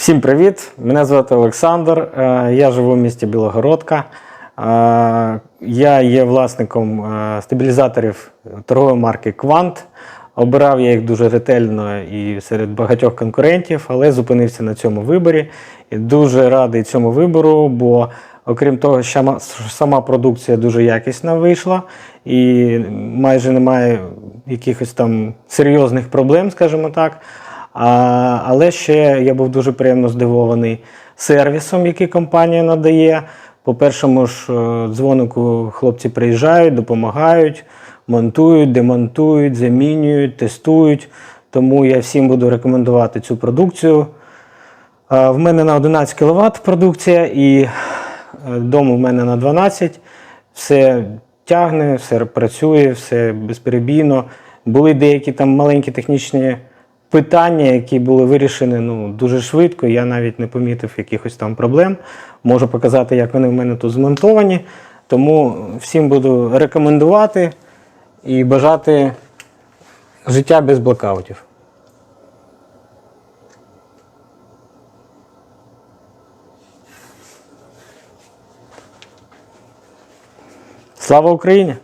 Всім привіт! Мене звати Олександр. е, Я живу в місті Білогородка. Е, Я є власником е, стабілізаторів торгової марки Квант. Обирав я їх дуже ретельно і серед багатьох конкурентів, але зупинився на цьому виборі. І дуже радий цьому вибору, бо окрім того, що сама продукція дуже якісна вийшла, і майже немає якихось там серйозних проблем, скажімо так. А, але ще я був дуже приємно здивований сервісом, який компанія надає. По першому ж е, дзвонику хлопці приїжджають, допомагають, монтують, демонтують, замінюють, тестують. Тому я всім буду рекомендувати цю продукцію. Е, В мене на 11 кВт продукція і е, дому в мене на 12. Все тягне, все працює, все безперебійно. Були деякі там маленькі технічні питання, які були вирішені ну, дуже швидко. Я навіть не помітив якихось там проблем. Можу показати, як вони в мене тут змонтовані. Тому всім буду рекомендувати і бажати життя без блокаутів. Слава Україні!